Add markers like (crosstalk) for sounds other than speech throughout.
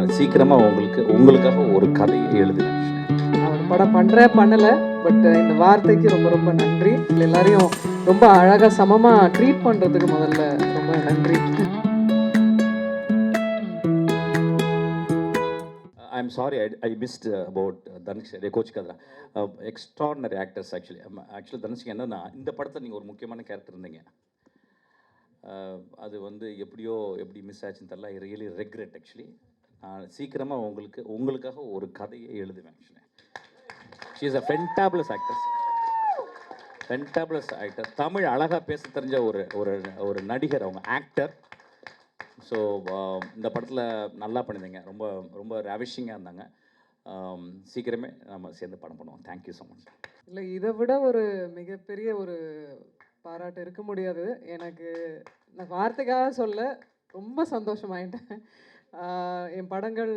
நான் சீக்கிரமாக உங்களுக்கு உங்களுக்காக ஒரு கதையை எழுதினேன் அவர் படம் பண்ணுறேன் பண்ணலை. பட் இந்த வார்த்தைக்கு ரொம்ப ரொம்ப நன்றி. எல்லாரையும் ரொம்ப அழகாக சமமாக ட்ரீட் பண்ணுறதுக்கு முதல்ல ரொம்ப நன்றி. I am sorry I I missed about Dhanush coach கதா எக்ஸ்ட்ராடினரி ஆக்டர்ஸ் ஆக்சுவலி ஆக்சுவலி தனுஷ்க்கு என்னன்னா இந்த படத்தில் நீங்கள் ஒரு முக்கியமான கேரக்டர் இருந்தீங்க. Uh, அது வந்து எப்படியோ எப்படி மிஸ் ஆச்சுன்னு தெரில ஐ ரியலி ரெக்ரெட் ஆக்சுவலி நான் சீக்கிரமாக உங்களுக்கு உங்களுக்காக ஒரு கதையை எழுதுவேன் actually she is a fantabulous actors fantabulous actor Tamil அழகாக பேச தெரிஞ்ச ஒரு ஒரு ஒரு நடிகர் அவங்க ஆக்டர் ஸோ um, இந்த படத்தில் நல்லா பண்ணியிருந்தீங்க. ரொம்ப ரொம்ப ரேவிஷிங்காக இருந்தாங்க. Um, சீக்கிரமே நம்ம சேர்ந்து படம் பண்ணுவோம். தேங்க்யூ ஸோ மச் இல்லை இதை விட ஒரு மிகப்பெரிய ஒரு பாராட்டு இருக்க முடியாது. எனக்கு நான் வார்த்தைக்காக சொல்ல ரொம்ப சந்தோஷமாயிட்டேன். என் படங்கள்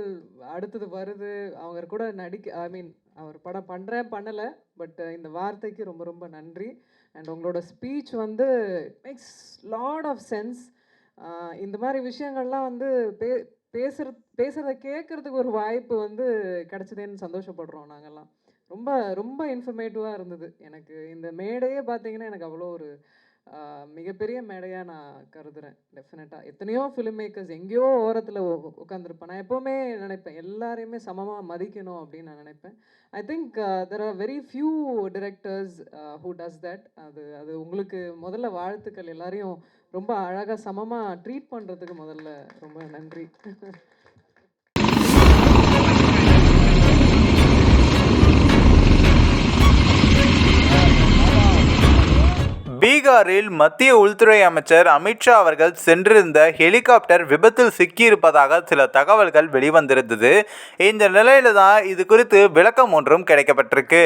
அடுத்தது வருது. அவங்க கூட நடிக்க ஐ மீன் அவர் படம் பண்ணுறேன் பண்ணலை. பட் இந்த வார்த்தைக்கு ரொம்ப ரொம்ப நன்றி. அண்ட் உங்களோட ஸ்பீச் வந்து மேக்ஸ் லாட் ஆஃப் சென்ஸ் இந்த மாதிரி விஷயங்கள்லாம் வந்து பே பேசுற பேசுகிறத கேட்குறதுக்கு ஒரு வாய்ப்பு வந்து கிடச்சதேன்னு சந்தோஷப்படுறோம் நாங்கள்லாம் ரொம்ப ரொம்ப இன்ஃபர்மேட்டிவாக இருந்தது. எனக்கு இந்த மேடையே பார்த்தீங்கன்னா எனக்கு அவ்வளோ ஒரு மிகப்பெரிய மேடையாக நான் கருதுறேன் டெஃபினட்டாக எத்தனையோ ஃபிலிம் மேக்கர்ஸ் எங்கேயோ ஓரத்தில் உட்காந்துருப்பேன் நான் எப்போவுமே நினைப்பேன் எல்லாரையுமே சமமாக மதிக்கணும் அப்படின்னு நான் நினைப்பேன். I think there are very few directors who does that அது அது உங்களுக்கு முதல்ல வாழ்த்துக்கள் எல்லாரையும் ரொம்ப அழகாக சமமாக ட்ரீட் பண்ணுறதுக்கு முதல்ல ரொம்ப நன்றி. (laughs) பீகாரில் மத்திய உள்துறை அமைச்சர் அமித்ஷா அவர்கள் சென்றிருந்த ஹெலிகாப்டர் விபத்தில் சிக்கியிருப்பதாக சில தகவல்கள் வெளிவந்திருந்தது. இந்த நிலையில தான் இது குறித்து விளக்கம் ஒன்றும் கிடைக்கப்பட்டிருக்கு.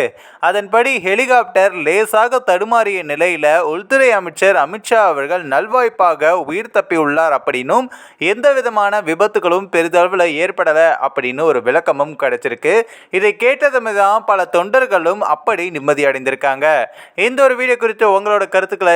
அதன்படி ஹெலிகாப்டர் லேசாக தடுமாறிய நிலையில உள்துறை அமைச்சர் அமித்ஷா அவர்கள் நல்வாய்ப்பாக உயிர் தப்பியுள்ளார் அப்படின்னும் எந்த விதமான விபத்துகளும் பெரிதளவில் ஏற்படலை அப்படின்னு ஒரு விளக்கமும் கிடைச்சிருக்கு. இதை கேட்டதுமே தான் பல தொண்டர்களும் அப்படி நிம்மதியடைந்திருக்காங்க. இந்த ஒரு வீடியோ குறித்து உங்களோட கருத்துக்களை